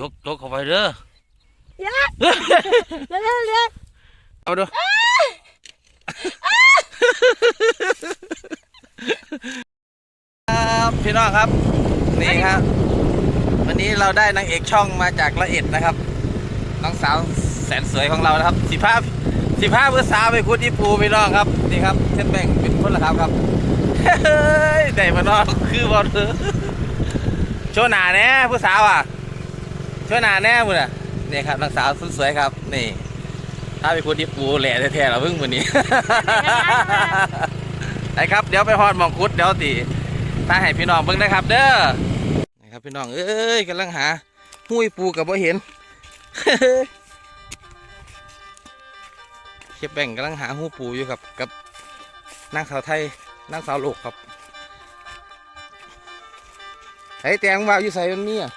จกจกเข้าไปเด้อเร็วเร็วเร็วเอาดูครับพี่น้องครับ นี่ครับ วันนี้เราได้นางเอกช่องมาจากละเอ็ดนะครับน้องสาวแสนสวยของเรานะครับสิภาพสิภาพเพื่อสาวไปคุดอีปูพี่น้องครับนี่ครับเช่นแบ่งเป็นคนละครับครับเฮ้ยได้มาน้องคือบอลโชว์หน้าแน่ผู้สาวอะโชว์หน้าแน่มึงอะนี่ครับนางสาวสุดสวยครับ นี่ ถ้าไปคุดอีปูแหล่แท้ๆเราเพิ่งวันนี้ไปครับ เดี๋ยวไปฮอดมองคุดเดี๋ยวตีถ้าให้พี่น้องเบิ่งนะครับ เด้อนะครับพี่น้องเอ้ยกำลังหาหุ้ยปูกับบ่เห็นเก็บแบ่งกำลังหาหูปูอยู่ครับ กับนางสาวไทยนางสาวโลกครับไอ้แตงว่าอยู่ใส่มันมีอะ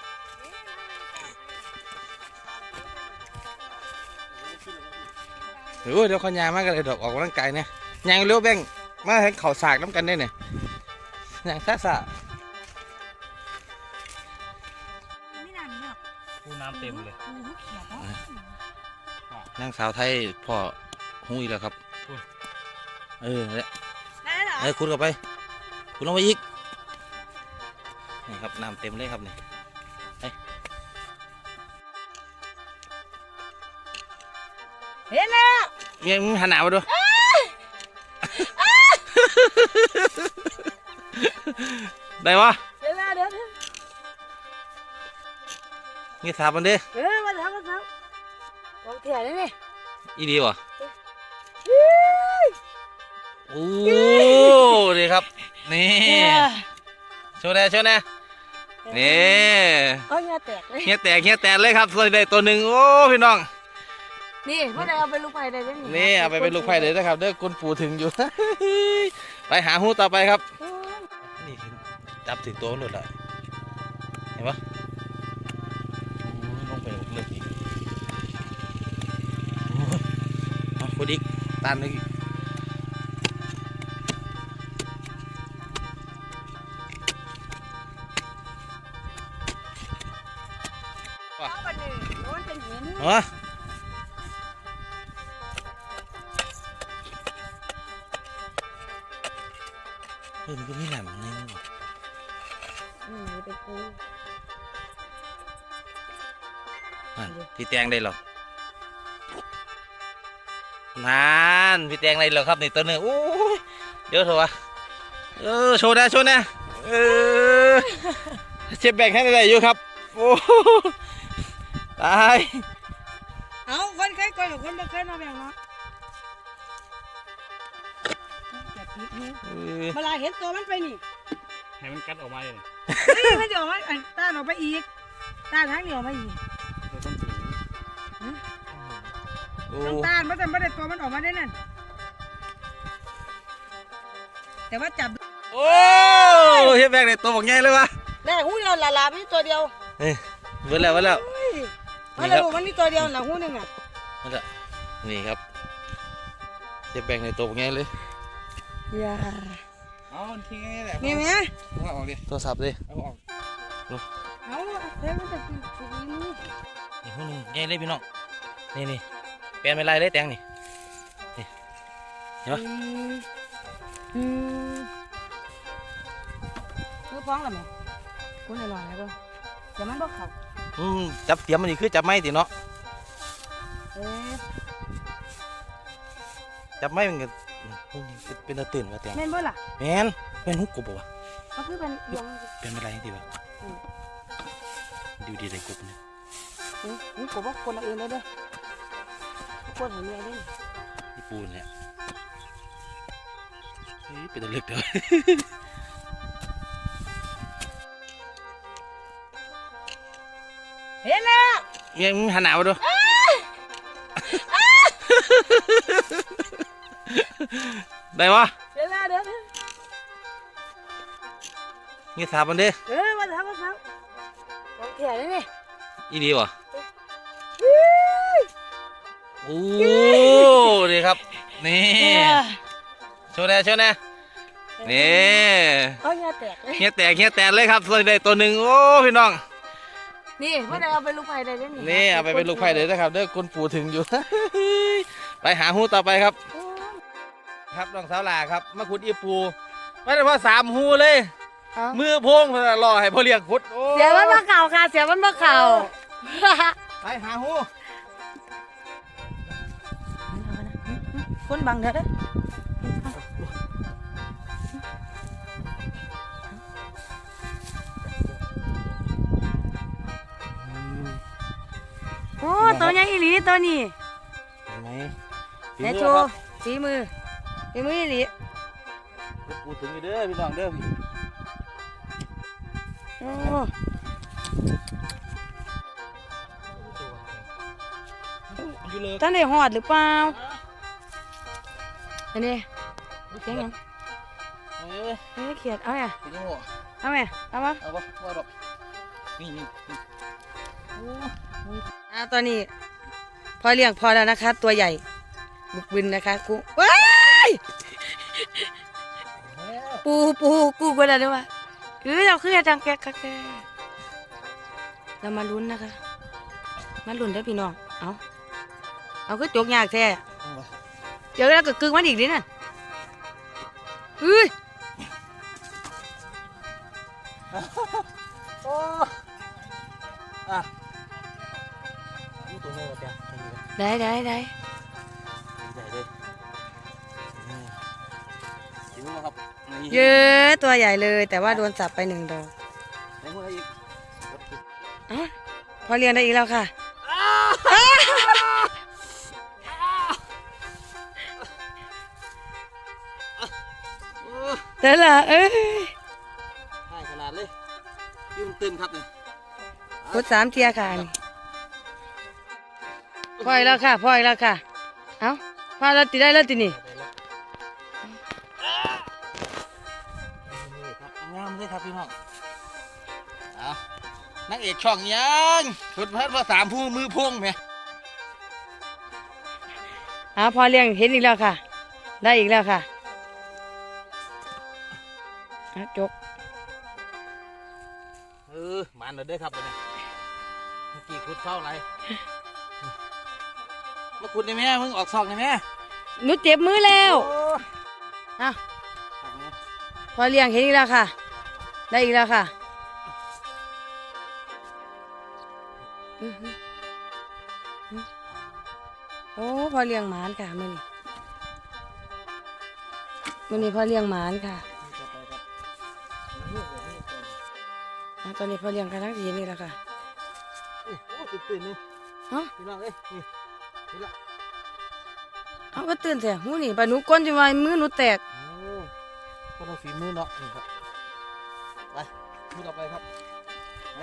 เดี๋ยวเดี๋ยวเขายางมากกันเลยดอกออกกำลังกายเนี่ยยางเร็วแบ่งมาให้เข่าสากน้ำกันได้เนี่ยยางซ่าซาไม่นานเนาะคูน้ำเต็มเลยโอ้โหเขียดเนาะนางสาวไทยพ่อหุ้ยแล้วครับ เออเนี่ยได้เหรอเออคุณเข้าไป คุณลงไปอีกนี่ครับน้ำเต็มเลยครับนี่เห็นแล้ว เมียมึงหันหนาวดูได้วะเห็นแล้วเดี๋ยวเดี๋ยวงี้ถามมันดิเออมาทำมาทำของเขียดนี่นี่อีดีวะโอ้ดีครับ นี่โชว์แน่โชว์แน่นี่เอาเงี้ยแตกเลยเฮียแตกเฮียแตกเลยครับเลยได้ตัวหนึ่งโอ้พี่น้อง นี่เมื่อไรเอาไปลูกไฟได้ไหมนี่เอาไปเป็นลูกไผ่เลยนะครับเด้อคุณปู่ถึงอยู่ ไปหาหูต่อไปครับโอ้ยนี่คือจับถึงตัวมันหลุดละเห็นปะโอ้ยลงไปเลือกอีกโอ้ยเอาพูดอีกตานอีกเอาไปหนึ่งแล้วมันเป็นหินเอ อืมเป็นกูนั่นพี่แตงได้หรอนั่นพี่แตงได้หรอครับนี่ตัวหนึงโอ้ยเดี๋ยวเถอะวะเออโชว์ได้โชว์นะเออเจ็บแบ่งให้ได้อยู่ครับโอ้ตายเอาคนเคยกอยกับคนไม่เคยมาแบ่งเนาะจับนิดนึงเออเวลาเห็นตัวมันไปนี่ให้มันกัดออกมาเลย เฮ้ยมันจะออกมาอันต้านออกไปอีกต้านทั้งเดียวมาอีกเราต้องถือโอ้ต้องต้านเพราะแต่ไม่ได้ตัวมันออกมาได้นั่นแต่ว่าจับโอ้เจ็บแบ่งได้ตัวบอกใหญ่เลยวะได้หูเดียวละลามีตัวเดียวเอ้ยเบิดแล้วเบิดแล้วเฮ้ยมันเลยบอกมันมีตัวเดียวหลังหูหนึ่งอะนั่นแหละนี่ครับเจ็บแบ่งในตัวบอกใหญ่เลยอย่า เอาทิ้งง่ายๆแหละมีไหมเอาออกดิโทรศัพท์ดิเอาออกเอาเฮ้ยมันจะกินกินนี่นี่หูหนึงใหญ่เลยพี่น้องนี่นี่แปลนไม่ไรเลยแตงนี่เห็นปะอืมอืมเมื่อฟ้องแล้วไหมคุณหน่อยๆนะเบ้างเดี๋ยวมันบอกเขาอืมจับเตรียมมันนี่คือจับไม้ติเนาะเอ๊ะจับไม้มันก็ เป็นตะตื่นว่าแตงแม่นบ่ล่ะแมนเป็นหุกกบบ่วะมันคือเป็นยงเป็นอะไรดีวะอืมดูดีเลยกบเนี่ยอืมนี่กูว่าคนละเองเลยเด้อคนหัวเมียเด้อญี่ปุ่นเนี่ยเฮ้ยเป็นตะลึกเด้อเห็นแล้วเมียมึงหันหนาวดู ได้ปะเห็นแล้วเดี๋ยวเดี๋ยวงี้ถามมันดิเออมาทำมาทำของแข็งนี่นี่อีดีวะเฮ้ยโอ้ดีครับ นี่โชว์แน่โชว์แน่นี่เอาเงี้ยแตกเลยเฮียแตกเฮียแตกเลยครับส่วนได้ตัวหนึ่งโอ้พี่น้อง นี่ไม่ได้เอาไปลูกไผ่ได้ด้วยนี่นี่เอาไปเป็นลูกไผ่เลยนะครับเด้อคุณปู่ถึงอยู่ ไปหาหูต่อไปครับโอ้ย ครับน้องสาวหลาครับมาขุดอีปูไม่ได้ว่าสามหูเลย เอามือโพงรอให้พ่อเลี้ยงขุดโอ้เสียมันมาเข่าค่ะ เสียมันมาเข่าไปหาหูคนบังเด้อเด้อโอ้ตัวใหญ่อีหลีตัวนี้เห็นไหมแม่โชว์ฝีมือ ฝีมืออีหลีปูถึงอยู่เด้อพี่น้องเด้อโอ้อยู่เลยท่านได้หอดหรือเปล่าอันนี้เสียงหยังเอ้ยเอ้ยเขียดเอาไงเป็นยังไงเอาไงเอามาเอาวะว่าดอกนี่นี่นี่โอ้ยอ่าตอนนี้พอเลี้ยงพอแล้วนะคะ ตัวใหญ่บุกบินนะคะกูว้า ปูปูกูไปแล้วด้วยวะคือเราคือจังแกะกะแกะเรามาลุ้นนะคะมาลุ้นได้อพี่น้องเอาเอาก็จกยากแท้เอาวะเดี๋ยวแล้วก็กึ่งมันอีกดิน่ะเฮ้ยโอ้อะนี่ตัวโง่จ้ะใหญ่ได้ได้ได้ เลยถึงแล้วครับนี่เยอะตัวใหญ่เลยแต่ว่าโดนสับไปหนึ่งดอกไหนหัวอะไรอีกเอ้าพอเลี้ยงได้อีกแล้วค่ะโอ้เดี๋ยวล่ะเอ้ยให้ขนาดเลยยืมตื่นครับเนี่ยกดสามเทียค่ะนี่พอยแล้วค่ะพอยแล้วค่ะ เอ้าพอแล้วติดได้แล้วตินี่นี่ ครับพี่น้องเอานักเอกช่องยังชุดพัดภาษามผู้มือพวงไหมเอ้าพอเลี้ยงเห็นอีกแล้วค่ะ ได้อีกแล้วค่ะเอาจกเออมันเลยเด้อครับเนี่ยเมื่อกี้ขุดเข้าอะไรมาขุดได้ไหมมึงออกซอกได้ไหมหนูเจ็บมือแล้ว โอ้เอ้าครับเนี่ยพอเลี้ยงเห็นอีกแล้วค่ะ ได้อีกแล้วค่ะอื้อหืออื้อโอ้พอเลี้ยงหมานค่ะมื่อนี้มื่อนี้พอเลี้ยงหมานค่ะต่อไปครับนี่แบบนี้ก่อนอะตอนนี้พอเลี้ยงกันทั้งทีนี่แล้วค่ะเอ้ยโอ้ตื่นตื่นๆนี่ฮะพี่น้องเอ้ยนี่นี่ละเอาก็ตื่นแต่หูนี่ปลาหนูก้นจะวายมือหนูแตกโอ้ก็ต้องฝีมือเนาะนี่ครับ ไปมือต่อไปครับไหน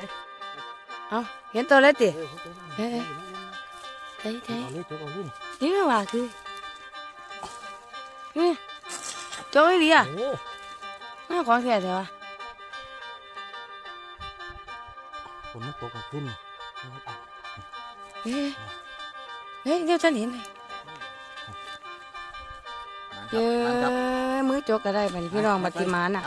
เอาเห็นตัวแล้วติเออเอาเอ๊ะเใช่ใช่อาเลยจกเอาเลยนี่ไม่ว่าคือนี่จอยดีอะโอ้น่าของแท้แต่ว่าฝนมันตกมาขึ้นเอ๊ะเฮ้ยเดี๋ยวฉันเห็นเลยมันคเยรับมันครับอะมือจกก็ได้บัดนี้พี่น้องบัดติมานอะ